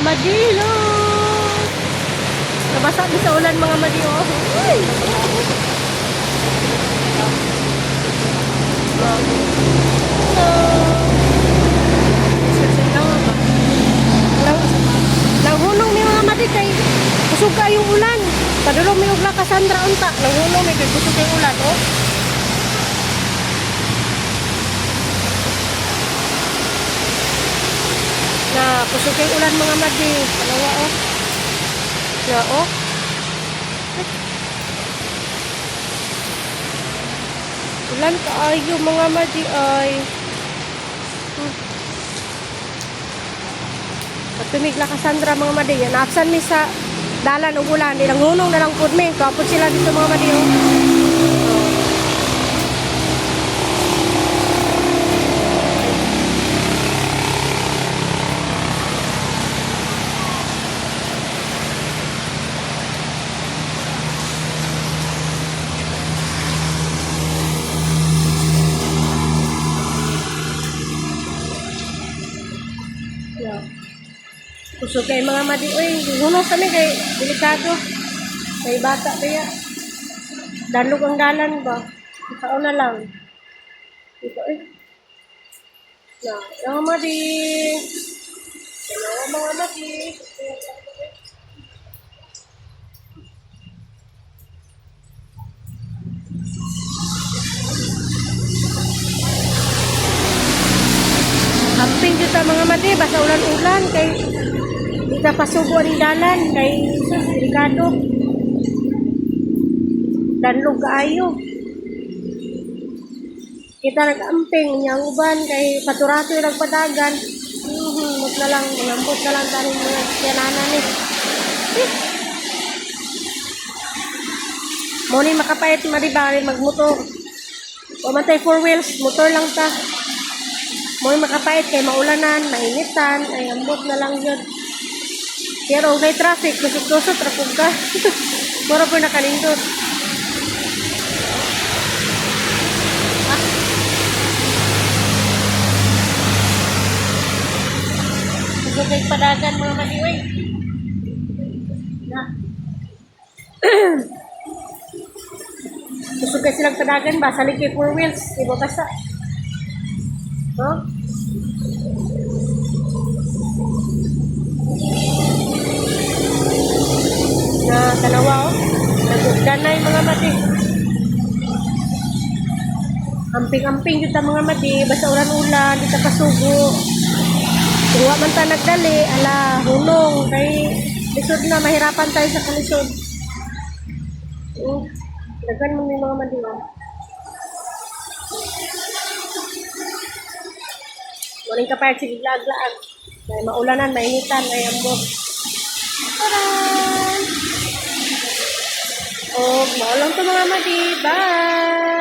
madilo. Nabasa din sa ulan mga madilo. Uy! Nang, nanghulong ni mga madi kay kusog ka yung ulan. Padulong mi og ka Sandra unta. Nanghulong mi kay kusog kay ulan, oh. Na kay ulan mga madi. Dalawa, oh. Na, oh. Ulan kaayo mga madi ay. Pag tumigla ka Sandra mga madi, yan absan mi sa dalan ug ulan, ilang hunong na lang pud mi. Kapod sila dito mga madi. Oh. Kusog kay mga madi, uy, hunong kami kay delikado. Kay bata kaya. Dalog ang dalan ba? Ikaw na lang. Ito eh. Na, mga madi. Yung mga madi. Hamping dito sa mga mati, basta ulan-ulan kay di ka pasugo ang dalan kay sus, delikado. Danlog kaayo. Kita nag-amping niyang uban kay paturato yung nagpadagan. Mhm, mut na lang, mangambot na lang tanin mga yanana ni. Eh. Mo ni makapait maribari magmotor. Tayo four wheels, motor lang ta. Mo makapait kay maulanan, mainitan, ay ambot na lang yun. Pero kay traffic, kusot-kusot, rapog ka. Mura po nakalindot. Kusot kay padagan mga maliway. Na. Kusot kay silang padagan ba? Salig kay four wheels. Iba basta. Huh? Yung mga mati. Amping-amping yun ta mga mati. Basta ulan-ulan, di ta pasugo. Tuwa man ta nagdali, ala, hunong. Kay lisod na, mahirapan tayo sa kalisod. Uh, dagan mo yung mga mati oh. Walang kapayag sige lag-laag. May maulanan, mainitan, may ambot. Taran! Maulang to mga madi. Bye!